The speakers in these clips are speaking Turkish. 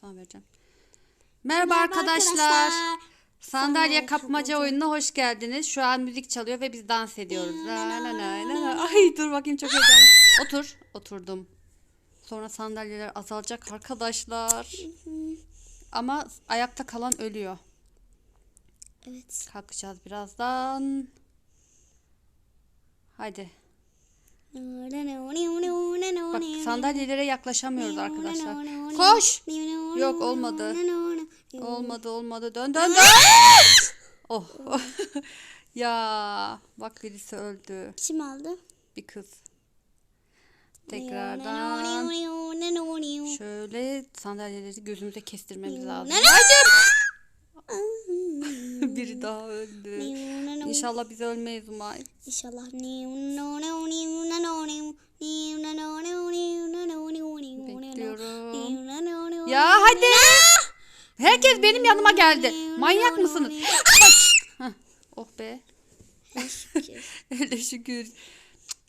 Sana vereceğim. Merhaba, Merhaba arkadaşlar. Sandalye Sandalye kapmaca oyununa hoş geldiniz. Şu an müzik çalıyor ve biz dans ediyoruz. La la la la la. Ay dur bakayım çok heyecanlı. Otur. Oturdum. Sonra sandalyeler azalacak arkadaşlar. Ama ayakta kalan ölüyor. Evet. Kalkacağız birazdan. Hadi. Bak sandalyelere yaklaşamıyoruz arkadaşlar. Koş. Yok olmadı. Olmadı olmadı. Dön dön dön. Oh. ya bak birisi öldü. Kim aldı? Bir kız. Tekrardan şöyle sandalyeleri gözümüze kestirmemiz lazım. Biri daha öldü. İnşallah biz ölmeyiz Umay. İnşallah. Bekliyorum. Ya hadi. Herkes benim yanıma geldi. Manyak mısınız? Oh be. Öyle şükür.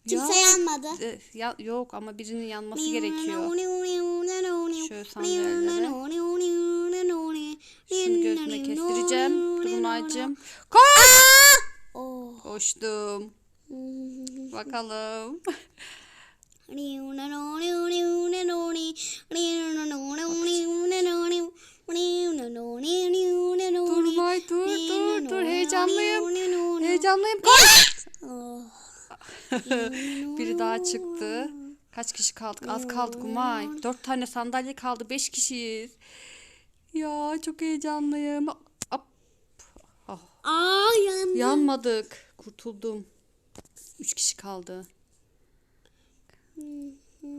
Kimse Ya, yanmadı. e, ya, yok ama birinin yanması gerekiyor. Şöyle sandalyeleri. Şunu gözüme kestireceğim. Durmayacağım. Koş. Oh. Koştum. Bakalım. Durmay dur dur dur heyecanlıyım. Heyecanlıyım. Koş. Oh. Biri daha çıktı. Kaç kişi kaldık? Az kaldık Umay. Dört tane sandalye kaldı. Beş kişiyiz. Ya çok heyecanlıyım. Ap. Ah, Aa yandı. yanmadık. Kurtuldum. Üç kişi kaldı.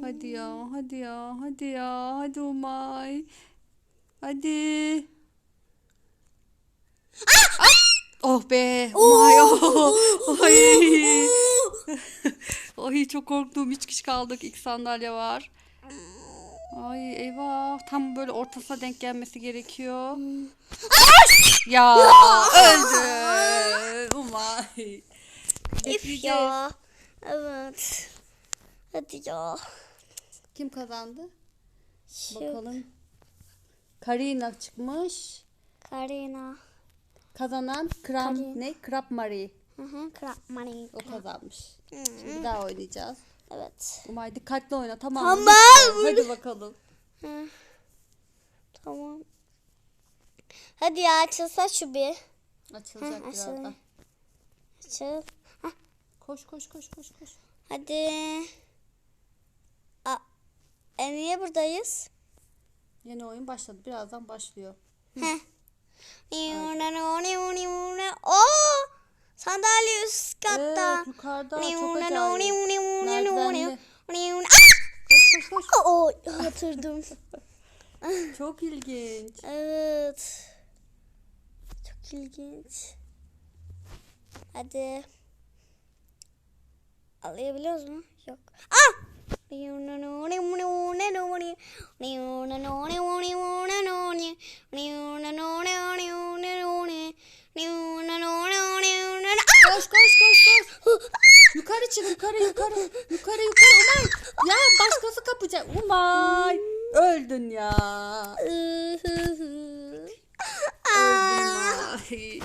Hadi ya, hadi ya, hadi ya, hadi Umay. Hadi. Ah! Oh be, Umay. Oh. Ay. Ay çok korktum. Üç kişi kaldık. İlk sandalye var. Ay eyvah. Tam böyle ortasına denk gelmesi gerekiyor. ya öldü. Üf ya. Evet. Hadi ya. Kim kazandı? Şu Bakalım. Karina çıkmış. Karina. Kazanan Kram Karina. ne? Krap Marie. Hı hı. Krap money. O kazanmış. Şimdi bir daha oynayacağız. Evet. Umay dikkatli oyna tamam mı? Tamam. Hadi bakalım. Hı. Tamam. Hadi ya açılsa şu bir. Açılacak Hı, birazdan. Açıl. Koş koş koş koş koş. Hadi. Aa, e niye buradayız? Yeni oyun başladı. Birazdan başlıyor. Heh. Oo! Sandalye üst katta. Evet yukarıda çok acayip. Koş koş koş. Oo, hatırladım. Çok ilginç. evet. Çok ilginç. Hadi. Alabiliyoruz mu? Yok. Ah! Koş koş koş koş. yukarı çık yukarı yukarı. Yukarı yukarı Umay. Ya başkası kapacak. Umay. Öldün ya. Öldün Umay.